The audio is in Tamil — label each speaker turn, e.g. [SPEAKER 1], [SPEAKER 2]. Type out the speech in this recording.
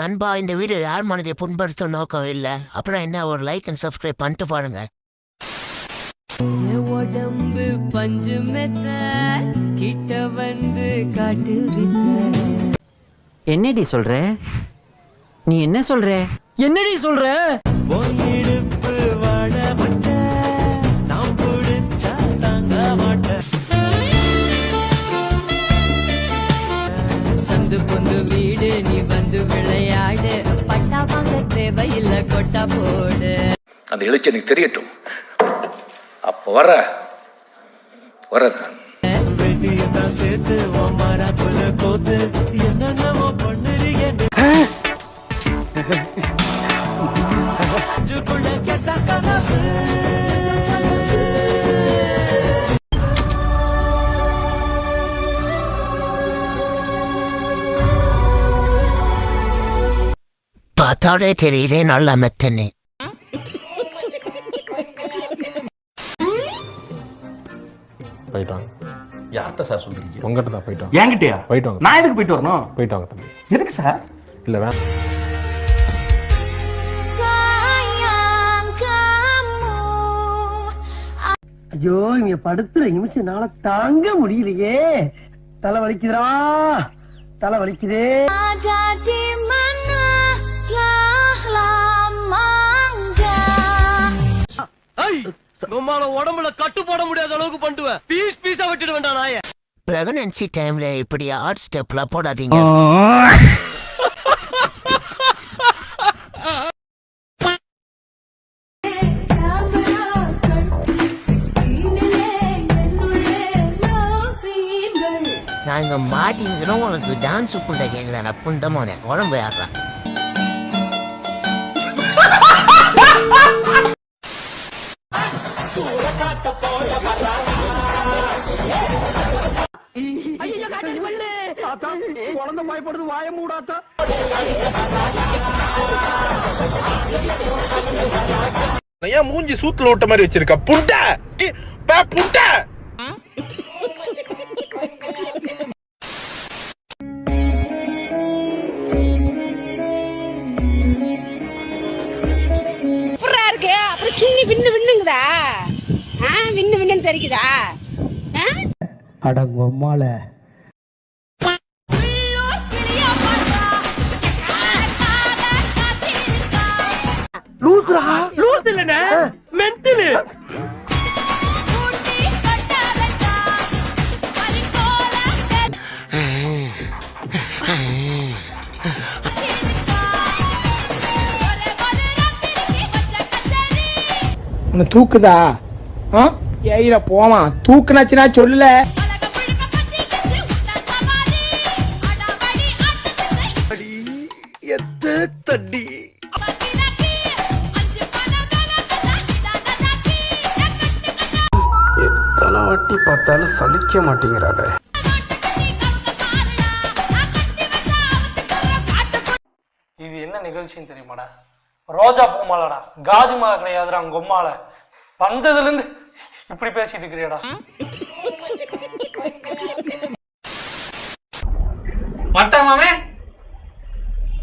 [SPEAKER 1] நண்பா இந்த வீடியோ யார் மனதை புண்படுத்தும் நோக்கம் இல்லை. அப்புறம் என்ன ஒரு லைக் அண்ட் சப்ஸ்கிரைப் பண்ணிட்டு பாருங்க.
[SPEAKER 2] உடம்பு பஞ்சு மெத்த கிட்ட வந்து காட்டு
[SPEAKER 3] என்னடி சொல்ற? நீ என்ன சொல்ற? என்னடி சொல்ற?
[SPEAKER 2] சந்து பொந்து வீடு நீ தேவையில்லை கொட்டா போடு.
[SPEAKER 4] அந்த எழுச்சி எனக்கு தெரியட்டும். அப்போ வர வரதான்
[SPEAKER 1] பார்த்தாலே தெரியுதே நல்ல மெத்தனே
[SPEAKER 5] போயிட்டு வாங்க
[SPEAKER 6] யார்கிட்ட சார் சொல்றீங்க.
[SPEAKER 5] உங்ககிட்ட தான் போயிட்டு வாங்க
[SPEAKER 6] என்கிட்டயா?
[SPEAKER 5] போயிட்டு வாங்க
[SPEAKER 6] நான் எதுக்கு போயிட்டு வரணும்?
[SPEAKER 5] போயிட்டு வாங்க தம்பி.
[SPEAKER 6] எதுக்கு சார்?
[SPEAKER 5] இல்லை வேணாம்.
[SPEAKER 7] ஐயோ இங்க படுத்துற நிமிஷம்னால தாங்க முடியலையே. தலை வலிக்குதுடா. தலை வலிக்குதே. உடம்புல கட்டு போட முடியாத அளவுக்கு பண்ணுவேன் பீஸ் பீஸா வெட்டிட்டு வேண்டாம் நாய
[SPEAKER 1] பிரெக்னன்சி டைம்ல இப்படி ஆர்ட் ஸ்டெப்ல போடாதீங்க. நாங்க மாட்டிங்கிறோம் உனக்கு டான்ஸ் புண்டை கேட்கல புண்ட மோனே உடம்பு ஆடுறான்
[SPEAKER 7] குழந்தை பயப்படுது வாய மூடாத்தா
[SPEAKER 5] ஏன் மூஞ்சி சூத்துல விட்ட மாதிரி வச்சிருக்க புண்ட புண்ட
[SPEAKER 8] விண்ணுன்னு தெரிக்குதா ஆ?
[SPEAKER 7] அடங்கொம்மால லூசுரா? லூசு இல்லனே மென்டலு
[SPEAKER 9] உன்னை தூக்குதா? ஆ? ஏயில போவான் தூக்குனாச்சுன்னா சொல்லல.
[SPEAKER 10] எத்தனை வாட்டி பார்த்தாலும் சலிக்க மாட்டேங்கிறாளே.
[SPEAKER 9] இது என்ன நிகழ்ச்சின்னு தெரியுமாடா? ரோஜா பூ மாலடா. காஜு மாலை கிடையாதுடா உங்க உம்மால. வந்ததுல இருந்து இப்படி பேசிட்டு இருக்கிறியடா. மட்ட மாமே?